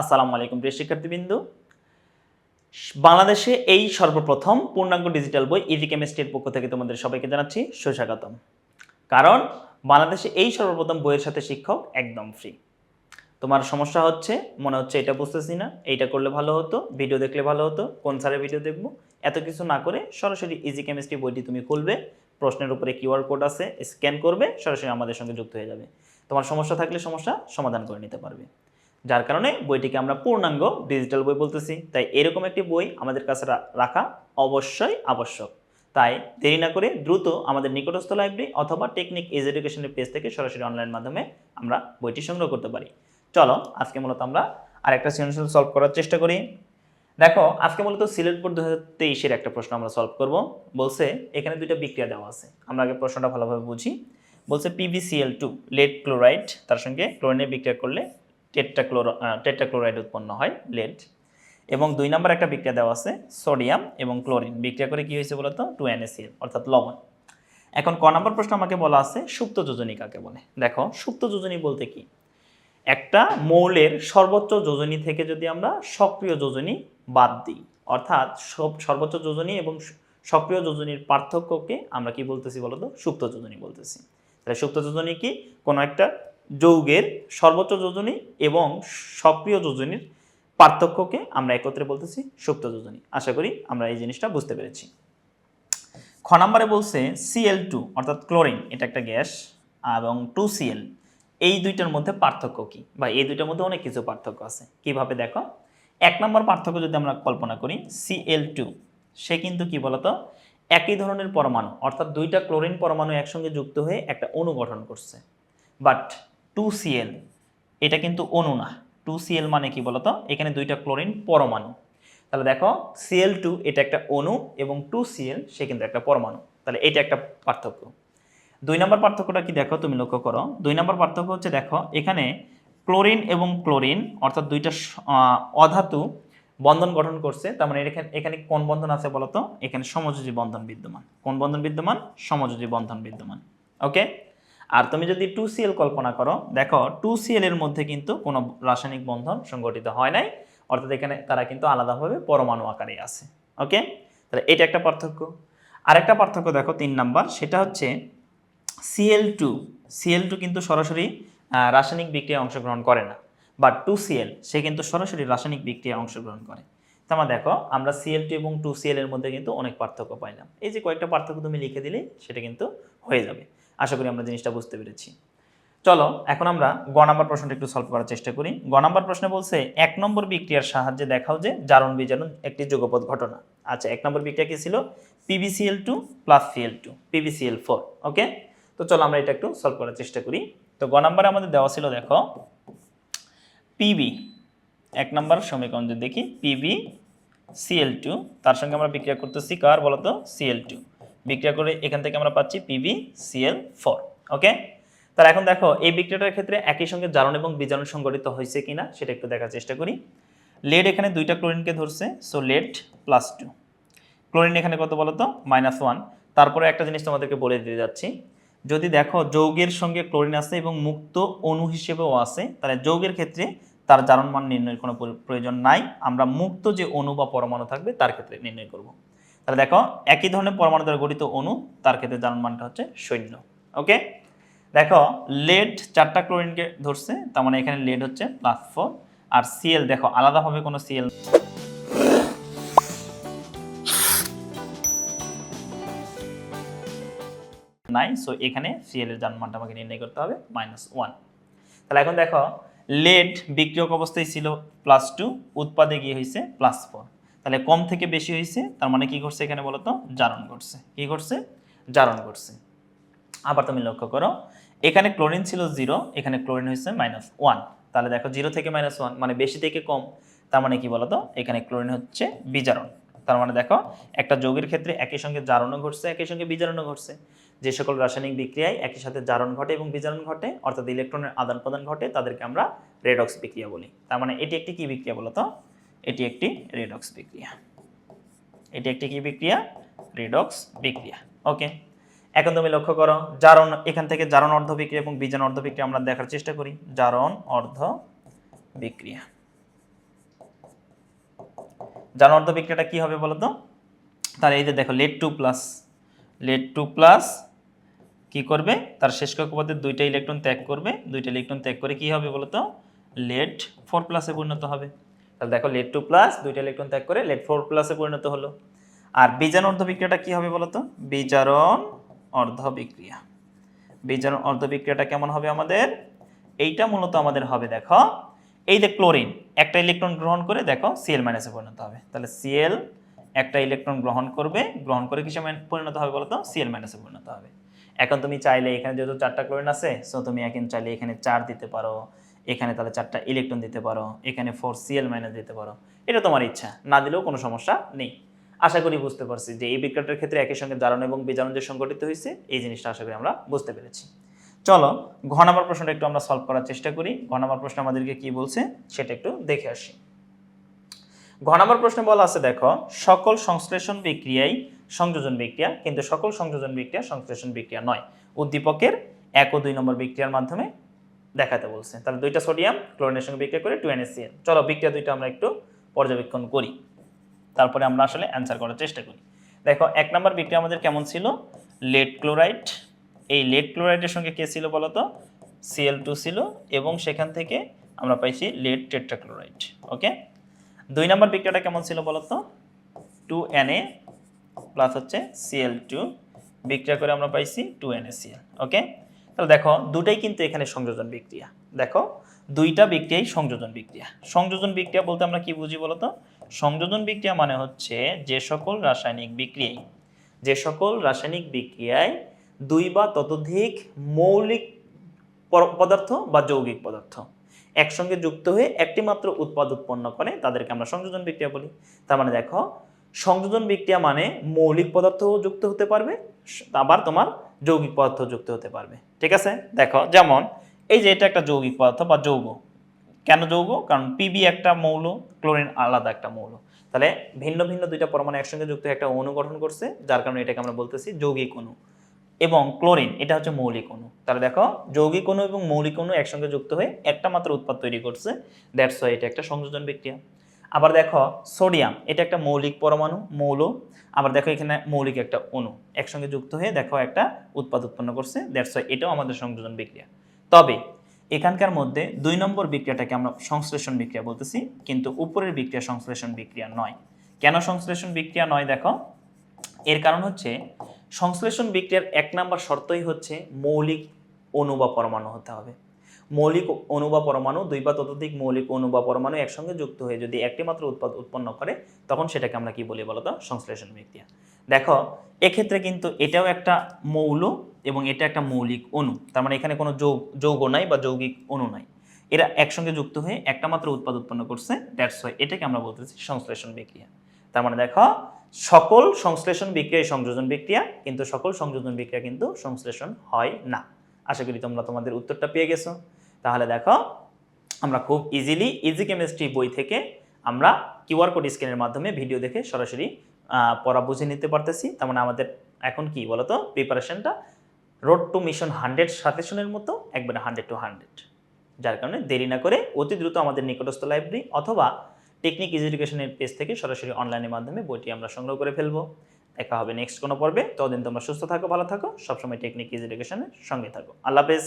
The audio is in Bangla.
আসসালামু আলাইকুম প্রিয় শিক্ষার্থীবৃন্দু। বাংলাদেশে এই সর্বপ্রথম পূর্ণাঙ্গ ডিজিটাল বই ইজি কেমিস্ট্রির পক্ষ থেকে তোমাদের সবাইকে জানাচ্ছি সুস্বাগতম। কারণ বাংলাদেশে এই সর্বপ্রথম বইয়ের সাথে শিক্ষক একদম ফ্রি তোমার সমস্যা হচ্ছে, মনে হচ্ছে এটা বুঝতেছি না, এইটা করলে ভালো হতো ভিডিও দেখলে ভালো হতো, কোন স্যারের ভিডিও দেখব? এত কিছু না করে সরাসরি ইজি কেমিস্ট্রি বইটি তুমি খুলবে, প্রশ্নের উপরে কিউআর কোড আছে স্ক্যান করবে, সরাসরি আমাদের সঙ্গে যুক্ত হয়ে যাবে। তোমার সমস্যা থাকলে সমস্যা সমাধান করে নিতে পারবে। যার কারণে বইটিকে আমরা পূর্ণাঙ্গ ডিজিটাল বই বলতেছি। তাই এরকম একটি বই আমাদের কাছে রাখা অবশ্যই আবশ্যক। তাই দেরি না করে দ্রুত আমাদের নিকটস্থ লাইব্রেরি অথবা টেকনিক এজ এডুকেশনের পেজ থেকে সরাসরি অনলাইন মাধ্যমে আমরা বইটি সংগ্রহ করতে পারি। চলো, আজকে মূলত আমরা আরেকটা সৃজনশীল সলভ করার চেষ্টা করি। দেখো, আজকে মূলত সিলেট বোর্ড দু হাজার একটা প্রশ্ন আমরা সলভ করব। বলছে, এখানে দুইটা বিক্রিয়া দেওয়া আছে। আমরা আগে প্রশ্নটা ভালোভাবে বুঝি। বলছে পিবিসিএল টু লেড ক্লোরাইড তার সঙ্গে ক্লোরিনের বিক্রিয়া করলে টেট্টা ক্লোরো টেট্টা ক্লোরাইড উৎপন্ন হয় লেড এবং দুই নম্বর একটা বিক্রিয়া দেওয়া আছে সোডিয়াম এবং ক্লোরিন বিক্রিয়া করে কি হয়েছে বলতো? টু এনএসিএল অর্থাৎ লবণ। এখন ক নম্বর প্রশ্ন আমাকে বলা আছে, সুপ্ত যোজনী কাকে বলে? দেখো, সুপ্ত যোজনী বলতে কি? একটা মৌলের সর্বোচ্চ যোজনী থেকে যদি আমরা সক্রিয় যোজনী বাদ দিই, অর্থাৎ সর্বোচ্চ যোজনী এবং সক্রিয় যোজনীর পার্থক্যকে আমরা কি বলতেছি বলতো? সুপ্ত যোজনী বলতেছি। তাহলে সুপ্ত যোজনী কি? কোনো একটা যৌগের সর্বোচ্চ যোজনী এবং সক্রিয় যোজনীর পার্থক্যকে আমরা একত্রে বলতেছি সুপ্ত যোজনী। আশা করি আমরা এই জিনিসটা বুঝতে পেরেছি। খ নম্বরে বলছে সিএল টু অর্থাৎ ক্লোরিন এটা একটা গ্যাস, এবং টু সিএল এই দুইটার মধ্যে পার্থক্য কি? বা এই দুইটার মধ্যে অনেক কিছু পার্থক্য আছে। কীভাবে দেখো? এক নম্বর পার্থক্য যদি আমরা কল্পনা করি সিএল টু সে কিন্তু কি বলতো? একই ধরনের পরমাণু, অর্থাৎ দুইটা ক্লোরিন পরমাণু একসঙ্গে যুক্ত হয়ে একটা অণু গঠন করছে। বাট টু সিএল এটা কিন্তু অণু না। টু সিএল মানে কি বলতো? এখানে দুইটা ক্লোরিন পরমাণু। তাহলে দেখো সিএল টু এটা একটা অণু এবং টু সিএল সে কিন্তু একটা পরমাণু। তাহলে এটা একটা পার্থক্য। দুই নম্বর পার্থক্যটা কি দেখো, তুমি লক্ষ্য করো। দুই নম্বর পার্থক্য হচ্ছে দেখো, এখানে ক্লোরিন এবং ক্লোরিন অর্থাৎ দুইটা অধাতু বন্ধন গঠন করছে। তার মানে এখানে এখানে কোন বন্ধন আছে বলতো? এখানে সমযোজী বন্ধন বিদ্যমান। কোন বন্ধন বিদ্যমান? সমযোজী বন্ধন বিদ্যমান। ওকে আর তুমি যদি টু সিএল কল্পনা করো, দেখো টু সিএল এর মধ্যে কিন্তু কোনো রাসায়নিক বন্ধন সংগঠিত হয় নাই। অর্থাৎ এখানে তারা কিন্তু আলাদাভাবে পরমাণু আকারে আছে। ওকে তাহলে এটা একটা পার্থক্য। আরেকটা পার্থক্য দেখো তিন নাম্বার, সেটা হচ্ছে সিএল টু সিএল টু কিন্তু সরাসরি রাসায়নিক বিক্রিয়ায় অংশগ্রহণ করে না। বাট টু সিএল সে কিন্তু সরাসরি রাসায়নিক বিক্রিয়ায় অংশগ্রহণ করে। তার দেখো, আমরা সিএল টু এবং টু সিএল এর মধ্যে কিন্তু অনেক পার্থক্য পাইলাম। এই যে কয়েকটা পার্থক্য তুমি লিখে দিলে, সেটা কিন্তু হয়ে যাবে। আশা করি আমরা জিনিসটা বুঝতে পেরেছি। চলো, এখন আমরা গ নাম্বার প্রশ্নটা একটু সলভ করার চেষ্টা করি। গ নাম্বার প্রশ্নে বলছে, এক নম্বর বিক্রিয়ার সাহায্যে দেখাও যে জারণ বিজারণ একটি যুগপৎ ঘটনা। আচ্ছা এক নম্বর বিক্রিয়া কি ছিল? PBCL two plus CL two PBCL four okay তো চলো আমরা এটা একটু সলভ করার চেষ্টা করি। তো গ নাম্বারে আমাদের দেওয়া ছিল, দেখো পিবি এক নম্বর সমীকরণ যদি দেখি পিবি সিএল টু তার সঙ্গে আমরা বিক্রিয়া করতেছি কার বলতো? সিএল টু বিক্রিয়া করে এখান থেকে আমরা পাচ্ছি পিবি সিএল ফোর ওকে তাহলে এখন দেখো, এই বিক্রিয়াটার ক্ষেত্রে একই সঙ্গে জারণ এবং বিজারণ সংগঠিত হয়েছে কিনা সেটা একটু দেখার চেষ্টা করি। লেড এখানে দুইটা ক্লোরিনকে ধরছে so lead plus two chlorine এখানে কত বলো তো মাইনাস ওয়ান তারপরে একটা জিনিস তোমাদেরকে বলে দিতে যাচ্ছি। যদি দেখো, যৌগের সঙ্গে ক্লোরিন আছে এবং মুক্ত অণু হিসেবেও আছে, তাহলে যৌগের ক্ষেত্রে তার জারণ মান নির্ণয়ের কোনো প্র- প্রয়োজন নাই। আমরা মুক্ত যে অণু বা পরমাণু থাকবে, তার ক্ষেত্রে নির্ণয় করব। তাহলে দেখো, একই ধরনের পরমাণু দ্বারা গঠিত অণু, তার ক্ষেত্রে জারণ মানটা হচ্ছে শূন্য ওকে দেখো লেড চারটা ক্লোরিনকে ধরছে, তার মানে এখানে লেড হচ্ছে প্লাস ফোর আর সিএল দেখো, আলাদাভাবে কোনো সিএল নাই। সো এখানে সিএল এর জানমানটা আমাকে নির্ণয় করতে হবে মাইনাস ওয়ান তাহলে এখন দেখো লেড বিক্রিয়ক অবস্থায় ছিল প্লাস টু উৎপাদে গিয়ে হয়েছে প্লাস ফোর তাহলে কম থেকে বেশি হয়েছে তার মানে কি করছে এখানে বলতো? জারণ করছে কি করছে জারণ করছে আবার তুমি লক্ষ্য করো, এখানে ক্লোরিন ছিল জিরো এখানে ক্লোরিন হয়েছে মাইনাস ওয়ান তাহলে দেখো জিরো থেকে মাইনাস ওয়ান মানে বেশি থেকে কম। তার মানে কি বলতো? এখানে ক্লোরিন হচ্ছে বিজারণ। তার মানে দেখো, একটা যৌগের ক্ষেত্রে একই সঙ্গে জারণও ঘটছে, একই সঙ্গে বিজারণও ঘটছে। যে সকল রাসায়নিক বিক্রিয়ায় একই সাথে জারণ ঘটে এবং বিজারণ ঘটে, অর্থাৎ ইলেকট্রনের আদান প্রদান ঘটে, তাদেরকে আমরা রেডক্স বিক্রিয়া বলি। তার মানে এটি একটি কি বিক্রিয়া বলতো? এটি একটি রেডক্স বিক্রিয়া। এটি একটি কি বিক্রিয়া? রেডক্স বিক্রিয়া। ওকে এখন তুমি লক্ষ্য করো, জারণ, এখান থেকে জারণ অর্ধ বিক্রিয়া এবং বিজারণ অর্ধ বিক্রিয়া আমরা দেখার চেষ্টা করি। জারণ অর্ধ বিক্রিয়া। যার অর্ধ বিক্রিয়াটা কি হবে বলো তো তাহলে এই যে দেখো lead two plus lead two plus কি করবে? তার শেষ কক্ষপথে দুইটা ইলেকট্রন ত্যাগ করবে। দুইটা ইলেকট্রন ত্যাগ করে কি হবে বলো তো লেট ফোর প্লাসে পরিণত হবে। তাহলে দেখো লেট টু প্লাস দুইটা ইলেকট্রন ত্যাগ করে লেট ফোর প্লাসে পরিণত হলো। আর বিজারণ অর্ধ বিক্রিয়াটা কি হবে বলো তো বিজারণ অর্ধ বিক্রিয়া বিজারণ অর্ধ বিক্রিয়াটা কেমন হবে আমাদের? এইটা মূলত আমাদের হবে, দেখো, এই যে ক্লোরিন একটা ইলেকট্রন গ্রহণ করে দেখো সিএল মাইনাসে পরিণত হবে। তাহলে সিএল একটা ইলেকট্রন গ্রহণ করবে, গ্রহণ করে কিসে পরিণত হবে বলো তো সিএল মাইনাসে পরিণত হবে। এখন তুমি চাইলে এখানে যেহেতু চারটা ক্লোরিন আছে সো তুমি এখন চাইলে এখানে চার দিতে পারো। এখানে তাহলে চারটা ইলেকট্রন দিতে পারো, এখানে ফোর সিএল মাইনাস দিতে পারো। এটা তোমার ইচ্ছা, না দিলেও কোনো সমস্যা নেই। আশা করি বুঝতে পারছি যে এই বিক্রিয়াটার ক্ষেত্রে একই সঙ্গে জারণ এবং বিজারণ যে সংগঠিত হয়েছে, এই জিনিসটা আশা করি আমরা বুঝতে পেরেছি। চলো, ঘ নাম্বার প্রশ্নটা একটু আমরা সলভ করার চেষ্টা করি। ঘ নাম্বার প্রশ্ন আমাদেরকে কি বলছে, সেটা একটু দেখে আসি। ঘ নাম্বার প্রশ্নে বলা আছে, দেখো, সকল সংশ্লেষণ বিক্রিয়াই সংযোজন বিক্রিয়া, কিন্তু সকল সংযোজন বিক্রিয়া সংশ্লেষণ বিক্রিয়া নয়। উদ্দীপকের এক ও দুই নম্বর বিক্রিয়ার মাধ্যমে দেখাতে বলছে। তাহলে দুইটা সোডিয়াম ক্লোরিনের সঙ্গে বিক্রিয়া করে টু এনএসিএল চলো বিক্রিয়া দুইটা আমরা একটু পর্যবেক্ষণ করি। তারপরে আমরা আসলে অ্যান্সার করার চেষ্টা করি। দেখো, এক নম্বর বিক্রিয়া আমাদের কেমন ছিল? লেড ক্লোরাইড এই লেড ক্লোরাইডের সঙ্গে কে ছিল বলতো? সিএল টু ছিল এবং সেখান থেকে আমরা পাইছি লেড টেট্রাক্লোরাইড ওকে দুই নম্বর বিক্রিয়াটা কেমন ছিল বলতো? টু এন এ প্লাস হচ্ছে সিএল টু বিক্রিয়া করে আমরা পাইছি two N A CL okay তাহলে দেখো, দুটাই কিন্তু এখানে সংযোজন বিক্রিয়া। দেখো, দুইটা বিক্রিয়াই সংযোজন বিক্রিয়া। সংযোজন বিক্রিয়া বলতে আমরা কি বুঝি বলতো? সংযোজন বিক্রিয়া মানে হচ্ছে যে সকল রাসায়নিক বিক্রিয়ায় যে সকল রাসায়নিক বিক্রিয়ায় দুই বা ততোধিক মৌলিক পদার্থ বা যৌগিক পদার্থ একসঙ্গে যুক্ত হয়ে একটি মাত্র উৎপাদ উৎপন্ন করে, তাদেরকে আমরা সংযোজন বিক্রিয়া বলি। তার মানে দেখো সংযোজন বিক্রিয়া মানে মৌলিক পদার্থও যুক্ত হতে পারবে, আবার তোমার যৌগিক পদার্থ যুক্ত হতে পারবে। ঠিক আছে? দেখো, যেমন এই যে এটা একটা যৌগিক পদার্থ বা যৌগ। কেন যৌগ? কারণ পিবি একটা মৌল ক্লোরিন আলাদা একটা মৌল। তাহলে ভিন্ন ভিন্ন দুইটা পরমাণু একসঙ্গে যুক্ত একটা অণু গঠন করছে, যার কারণে এটাকে আমরা বলতেছি যৌগিক অণু। এবং ক্লোরিন এটা হচ্ছে মৌলিক অণু। তাহলে দেখো, যৌগিক অণু এবং মৌলিক অণু একসঙ্গে যুক্ত হয়ে একটা মাত্র উৎপাদ তৈরি করছে দ্যাটস ওয়াই এটা একটা সংযোজন বিক্রিয়া। আবার দেখো সোডিয়াম, এটা একটা মৌলিক পরমাণু, মৌল। আবার দেখো এখানে মৌলিক একটা অণু, একসঙ্গে যুক্ত হয়ে দেখো একটা উৎপাদ উৎপন্ন করছে। দ্যাটস এটাও আমাদের সংযোজন বিক্রিয়া। তবে এখানকার মধ্যে দুই নম্বর বিক্রিয়াটাকে আমরা সংশ্লেষণ বিক্রিয়া বলতেছি, কিন্তু উপরের বিক্রিয়া সংশ্লেষণ বিক্রিয়া নয়। কেন সংশ্লেষণ বিক্রিয়া নয় দেখো? এর কারণ হচ্ছে সংশ্লেষণ বিক্রিয়ার এক নম্বর শর্তই হচ্ছে মৌলিক অণু বা পরমাণু হতে হবে। মৌলিক অণু বা পরমাণু, দুই বা ততোধিক মৌলিক অণু বা পরমাণু একসঙ্গে যুক্ত হয়ে যদি একটি মাত্র উৎপাদ উৎপন্ন করে, তখন সেটাকে আমরা কি বলি বলতো? সংশ্লেষণ বিক্রিয়া। দেখো, এক্ষেত্রে কিন্তু এটাও একটা মৌল এবং এটা একটা মৌলিক অণু। তার মানে এখানে কোনো যৌগ যৌগ নাই বা যৌগিক অণু নাই। এরা একসঙ্গে যুক্ত হয়ে একটা মাত্র উৎপাদ উৎপন্ন করছে দ্যাটস ওয়াই এটাকে আমরা বলতেছি সংশ্লেষণ বিক্রিয়া। তার মানে দেখো, সকল সংশ্লেষণ বিক্রিয়ায় সংযোজন বিক্রিয়া, কিন্তু সকল সংযোজন বিক্রিয়া কিন্তু সংশ্লেষণ হয় না। আশা করি তোমরা তোমাদের উত্তরটা পেয়ে গেছো। তাহলে দেখো, আমরা খুব ইজিলি ইজি কেমিস্ট্রি বই থেকে আমরা কিউআর কোড স্ক্যানের মাধ্যমে ভিডিও দেখে সরাসরি পড়া বুঝে নিতে পারতেছি। তার মানে আমাদের এখন কি বলতো প্রিপারেশনটা রোড টু মিশন হান্ড্রেড সাজেশনের মতো, একবারে হান্ড্রেড টু হান্ড্রেড যার কারণে দেরি না করে অতি দ্রুত আমাদের নিকটস্থ লাইব্রেরি অথবা টেকনিক এডুকেশনের পেজ থেকে সরাসরি অনলাইনের মাধ্যমে বইটি আমরা সংগ্রহ করে ফেলব। দেখা হবে নেক্সট কোনো পর্বে। ততদিন তোমরা সুস্থ থাকো, ভালো থাকো, সবসময় টেকনিক এডুকেশনের সঙ্গে থাকো। আল্লাহ হাফেজ।